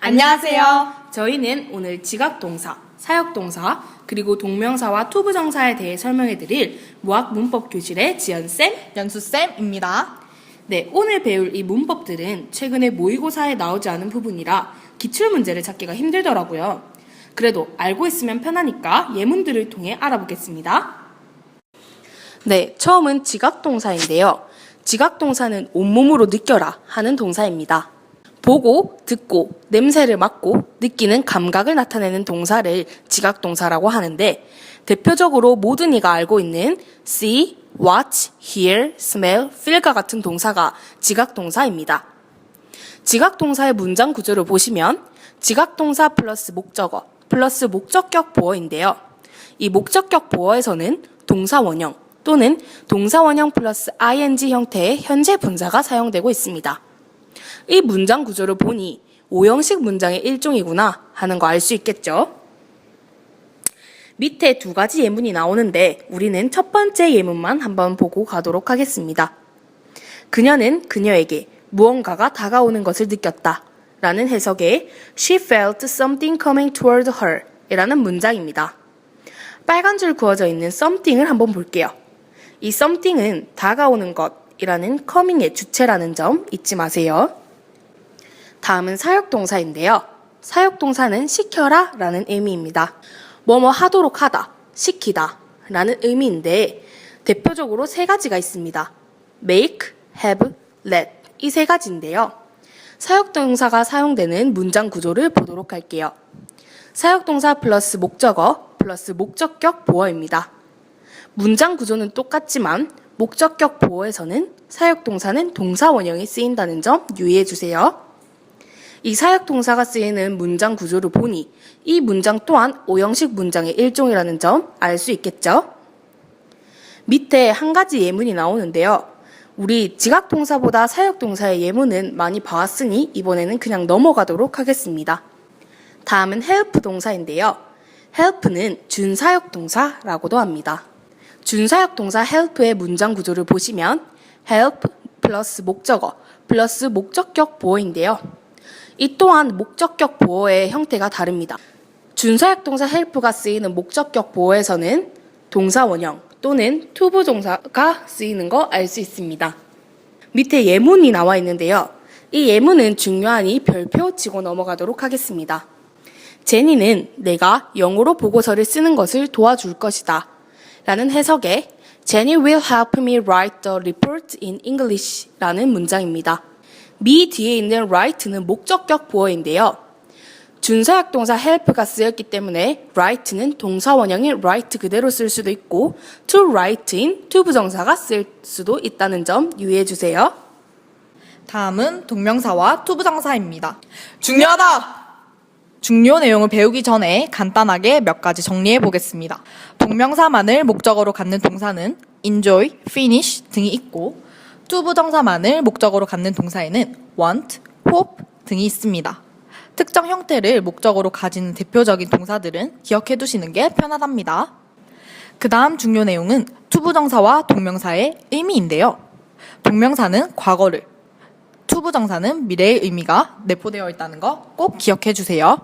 안녕하세요. 저희는 오늘 지각동사, 사역동사, 그리고 동명사와 투부정사에 대해 설명해 드릴 무학 문법 교실의 지연쌤. 연수쌤입니다. 네, 오늘 배울 이 문법들은 최근에 모의고사에 나오지 않은 부분이라 기출문제를 찾기가 힘들더라고요. 그래도 알고 있으면 편하니까 예문들을 통해 알아보겠습니다. 네, 처음은 지각동사인데요. 지각동사는 온몸으로 느껴라 하는 동사입니다. 보고, 듣고, 냄새를 맡고, 느끼는 감각을 나타내는 동사를 지각동사라고 하는데, 대표적으로 모든 이가 알고 있는 see, watch, hear, smell, feel과 같은 동사가 지각동사입니다. 지각동사의 문장 구조를 보시면, 지각동사 플러스 목적어, 플러스 목적격 보어인데요. 이 목적격 보어에서는 동사 원형 또는 동사 원형 플러스 ing 형태의 현재 분사가 사용되고 있습니다. 이 문장 구조를 보니 오형식 문장의 일종이구나 하는 거 알 수 있겠죠? 밑에 두 가지 예문이 나오는데 우리는 첫 번째 예문만 한번 보고 가도록 하겠습니다. 그녀는 그녀에게 무언가가 다가오는 것을 느꼈다. 라는 해석에 She felt something coming toward her 이라는 문장입니다. 빨간 줄 그어져 있는 something을 한번 볼게요. 이 something은 다가오는 것이라는 coming의 주체라는 점 잊지 마세요. 다음은 사역동사인데요. 사역동사는 시켜라 라는 의미입니다. 뭐뭐 하도록 하다, 시키다 라는 의미인데 대표적으로 세 가지가 있습니다. make, have, let 이 세 가지인데요. 사역동사가 사용되는 문장 구조를 보도록 할게요. 사역동사 플러스 목적어 플러스 목적격 보어입니다. 문장 구조는 똑같지만 목적격 보어에서는 사역동사는 동사 원형이 쓰인다는 점 유의해 주세요. 이 사역 동사가 쓰이는 문장 구조를 보니 이 문장 또한 오형식 문장의 일종이라는 점 알 수 있겠죠? 밑에 한 가지 예문이 나오는데요. 우리 지각 동사보다 사역 동사의 예문은 많이 봐왔으니 이번에는 그냥 넘어가도록 하겠습니다. 다음은 help 동사인데요. help는 준사역 동사라고도 합니다. 준사역 동사 help의 문장 구조를 보시면 help 플러스 목적어 플러스 목적격 보어인데요. 이 또한 목적격 보어의 형태가 다릅니다. 준사역 동사 help가 쓰이는 목적격 보어에서는 동사 원형 또는 투부 동사가 쓰이는 거 알 수 있습니다. 밑에 예문이 나와 있는데요. 이 예문은 중요하니 별표 치고 넘어가도록 하겠습니다. 제니는 내가 영어로 보고서를 쓰는 것을 도와줄 것이다. 라는 해석에 Jenny will help me write the report in English 라는 문장입니다. 미 뒤에 있는 write는 목적격 보어인데요. 준사역 동사 help가 쓰였기 때문에 write는 동사 원형인 write 그대로 쓸 수도 있고 to write인 to 부정사가 쓸 수도 있다는 점 유의해 주세요. 다음은 동명사와 투부정사입니다. 중요하다! 중요 내용을 배우기 전에 간단하게 몇 가지 정리해 보겠습니다. 동명사만을 목적어로 갖는 동사는 enjoy, finish 등이 있고 투부정사만을 목적어로 갖는 동사에는 want, hope 등이 있습니다. 특정 형태를 목적어로 가지는 대표적인 동사들은 기억해 두시는 게 편하답니다. 그 다음 중요 내용은 투부정사와 동명사의 의미인데요. 동명사는 과거를, 투부정사는 미래의 의미가 내포되어 있다는 거 꼭 기억해 주세요.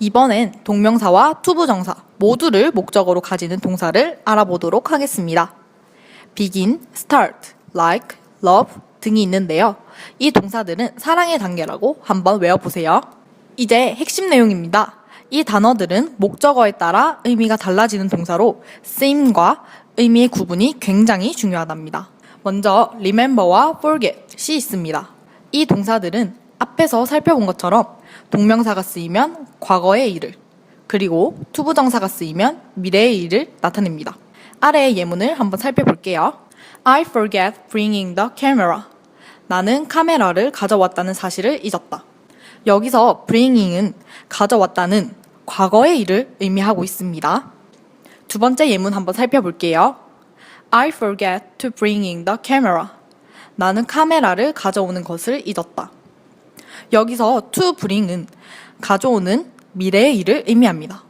이번엔 동명사와 투부정사 모두를 목적어로 가지는 동사를 알아보도록 하겠습니다. begin, start, like, love 등이 있는데요. 이 동사들은 사랑의 단계라고 한번 외워보세요. 이제 핵심 내용입니다. 이 단어들은 목적어에 따라 의미가 달라지는 동사로 쓰임과 의미의 구분이 굉장히 중요하답니다. 먼저 remember와 forget이 있습니다. 이 동사들은 앞에서 살펴본 것처럼 동명사가 쓰이면 과거의 일을 그리고 투부정사가 쓰이면 미래의 일을 나타냅니다. 아래의 예문을 한번 살펴볼게요. I forget bringing the camera. 나는 카메라를 가져왔다는 사실을 잊었다. 여기서 bringing은 가져왔다는 과거의 일을 의미하고 있습니다. 두 번째 예문 한번 살펴볼게요. I forget to bringing the camera. 나는 카메라를 가져오는 것을 잊었다. 여기서 to bring은 가져오는 미래의 일을 의미합니다.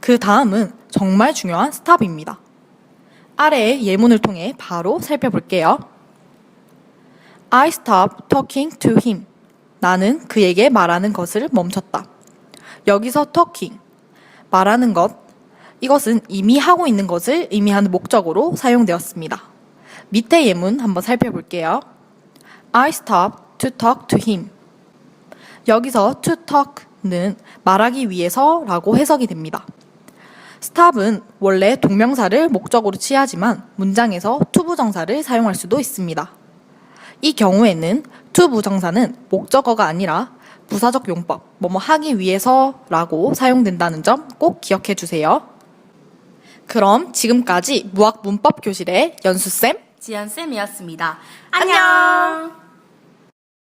그 다음은 정말 중요한 스탑입니다. 아래의 예문을 통해 바로 살펴볼게요. I stopped talking to him. 나는 그에게 말하는 것을 멈췄다. 여기서 talking, 말하는 것, 이것은 이미 하고 있는 것을 의미하는 목적으로 사용되었습니다. 밑에 예문 한번 살펴볼게요. I stopped to talk to him. 여기서 to talk는 말하기 위해서 라고 해석이 됩니다. Stop은 원래 동명사를 목적으로 취하지만 문장에서 to 부정사를 사용할 수도 있습니다. 이 경우에는 to 부정사는 목적어가 아니라 부사적 용법, 뭐뭐 하기 위해서라고 사용된다는 점 꼭 기억해 주세요. 그럼 지금까지 무학 문법 교실의 연수쌤, 지연쌤이었습니다. 안녕!